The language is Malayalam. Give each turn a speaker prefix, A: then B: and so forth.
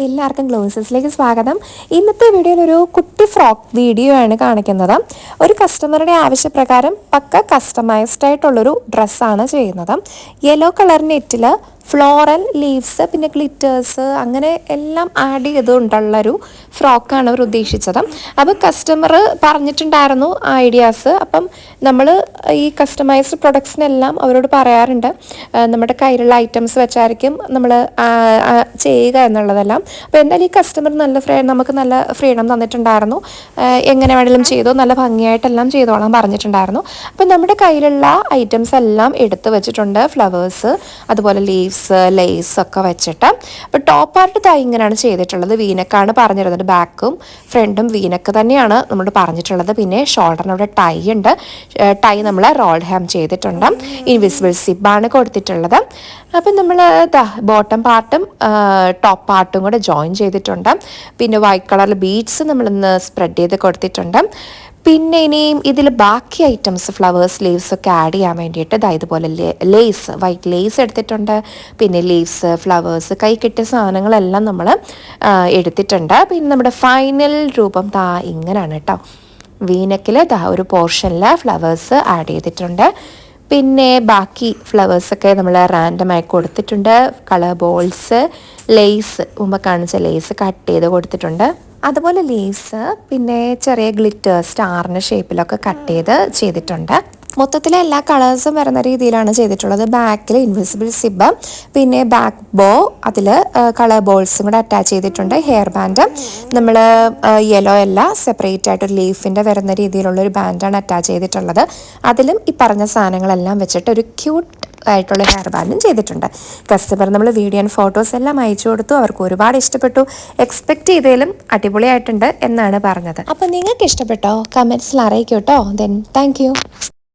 A: എല്ലാവർക്കും ഗ്ലോസസിലേക്ക് സ്വാഗതം. ഇന്നത്തെ വീഡിയോയിൽ ഒരു കുട്ടി ഫ്രോക്ക് വീഡിയോ ആണ് കാണിക്കുന്നത്. ഒരു കസ്റ്റമറുടെ ആവശ്യപ്രകാരം പക്ക കസ്റ്റമൈസ്ഡ് ആയിട്ടുള്ളൊരു ഡ്രസ്സാണ് ചെയ്യുന്നത്. യെല്ലോ കളർ നെറ്റിൽ ഫ്ലോറൽ ലീവ്സ് പിന്നെ ഗ്ലിറ്റേഴ്സ് അങ്ങനെ എല്ലാം ആഡ് ചെയ്തുകൊണ്ടുള്ളൊരു ഫ്രോക്കാണ് അവർ ഉദ്ദേശിച്ചത്. അപ്പോൾ കസ്റ്റമർ പറഞ്ഞിട്ടുണ്ടായിരുന്നു ഐഡിയാസ് അപ്പം നമ്മൾ ഈ കസ്റ്റമൈസ്ഡ് പ്രൊഡക്ട്സിനെല്ലാം അവരോട് പറയാറുണ്ട്. നമ്മുടെ കയ്യിലുള്ള ഐറ്റംസ് വെച്ചായിരിക്കും നമ്മൾ ചെയ്യുക എന്നുള്ളതെല്ലാം. അപ്പോൾ എന്തായാലും ഈ കസ്റ്റമർ നല്ല ഫ്രീ നമുക്ക് നല്ല ഫ്രീഡം തന്നിട്ടുണ്ടായിരുന്നു. എങ്ങനെ വേണമെങ്കിലും ചെയ്തോ നല്ല ഭംഗിയായിട്ടെല്ലാം ചെയ്തോളാം പറഞ്ഞിട്ടുണ്ടായിരുന്നു. അപ്പം നമ്മുടെ കയ്യിലുള്ള ഐറ്റംസ് എല്ലാം എടുത്തു വെച്ചിട്ടുണ്ട്. ഫ്ലവേഴ്സ് അതുപോലെ ലീവ്സ് ലേസ് ഒക്കെ വെച്ചിട്ട്. അപ്പോൾ ടോപ്പ് പാർട്ട് താ ഇങ്ങനെയാണ് ചെയ്തിട്ടുള്ളത്. വീനക്കാണ് പറഞ്ഞിരുന്നത്. ബാക്കും ഫ്രണ്ടും വീനക്ക് തന്നെയാണ് നമ്മൾ പറഞ്ഞിട്ടുള്ളത്. പിന്നെ ഷോൾഡറിനോട് ടൈ ഉണ്ട്. ടൈ നമ്മൾ റോൾ ഹാം ചെയ്തിട്ടുണ്ട്. ഇൻവിസിബിൾ സിബാണ് കൊടുത്തിട്ടുള്ളത്. അപ്പം നമ്മൾ ബോട്ടം പാർട്ടും ടോപ്പ് പാർട്ടും കൂടെ ജോയിൻ ചെയ്തിട്ടുണ്ട്. പിന്നെ വൈറ്റ് കളറിൽ ബീഡ്സ് നമ്മളിന്ന് സ്പ്രെഡ് ചെയ്ത് കൊടുത്തിട്ടുണ്ട്. പിന്നെ ഇനിയും ഇതിൽ ബാക്കി ഐറ്റംസ് ഫ്ലവേഴ്സ് ലീവ്സ് ഒക്കെ ആഡ് ചെയ്യാൻ വേണ്ടിയിട്ട് ഇതാ ഇതുപോലെ ലേസ് വൈറ്റ് ലേസ് എടുത്തിട്ടുണ്ട്. പിന്നെ ലീവ്സ് ഫ്ലവേഴ്സ് കൈ കിട്ടിയ സാധനങ്ങളെല്ലാം നമ്മൾ എടുത്തിട്ടുണ്ട്. പിന്നെ നമ്മുടെ ഫൈനൽ രൂപം താ ഇങ്ങനെയാണ് കേട്ടോ വീനക്കിൽ താ ഒരു പോർഷനിൽ ഫ്ലവേഴ്സ് ആഡ് ചെയ്തിട്ടുണ്ട്. പിന്നെ ബാക്കി ഫ്ലവേഴ്സൊക്കെ നമ്മൾ റാൻഡമായി കൊടുത്തിട്ടുണ്ട്. കളർ ബോൾസ് ലേസ് മുമ്പ് കാണിച്ച ലേസ് കട്ട് ചെയ്ത് കൊടുത്തിട്ടുണ്ട്. അതുപോലെ ലീവ്സ് പിന്നെ ചെറിയ ഗ്ലിറ്റർ സ്റ്റാറിന്റെ ഷേപ്പിലൊക്കെ കട്ട് ചെയ്ത് ചെയ്തിട്ടുണ്ട്. മൊത്തത്തിൽ എല്ലാ കളേഴ്സും വരുന്ന രീതിയിലാണ് ചെയ്തിട്ടുള്ളത്. ബാക്കിൽ ഇൻവിസിബിൾ സിബ് പിന്നെ ബാക്ക് ബോ അതിൽ കളർ ബോൾസും കൂടെ അറ്റാച്ച് ചെയ്തിട്ടുണ്ട് ഹെയർ ബാൻഡ് നമ്മൾ യെല്ലോ അല്ല സെപ്പറേറ്റ് ആയിട്ട് ഒരു ലീഫിന്റെ വരുന്ന രീതിയിലുള്ള ഒരു ബാൻഡാണ് അറ്റാച്ച് ചെയ്തിട്ടുള്ളത്. അതിലും ഈ പറഞ്ഞ സാധനങ്ങളെല്ലാം വെച്ചിട്ട് ഒരു ക്യൂട്ട് ആയിട്ടുള്ള ഹെയർ ബാൻഡും ചെയ്തിട്ടുണ്ട്. കസ്റ്റമർ നമ്മൾ വീഡിയോ ആൻഡ് ഫോട്ടോസ് എല്ലാം അയച്ചു കൊടുത്തു. അവർക്ക് ഒരുപാട് ഇഷ്ടപ്പെട്ടു. എക്സ്പെക്ട് ചെയ്തതിലും അടിപൊളിയായിട്ടുണ്ട് എന്നാണ് പറഞ്ഞത്. അപ്പോൾ നിങ്ങൾക്ക് ഇഷ്ടപ്പെട്ടോ? കമൻസിൽ അറിയിക്കൂട്ടോ ദെൻ താങ്ക്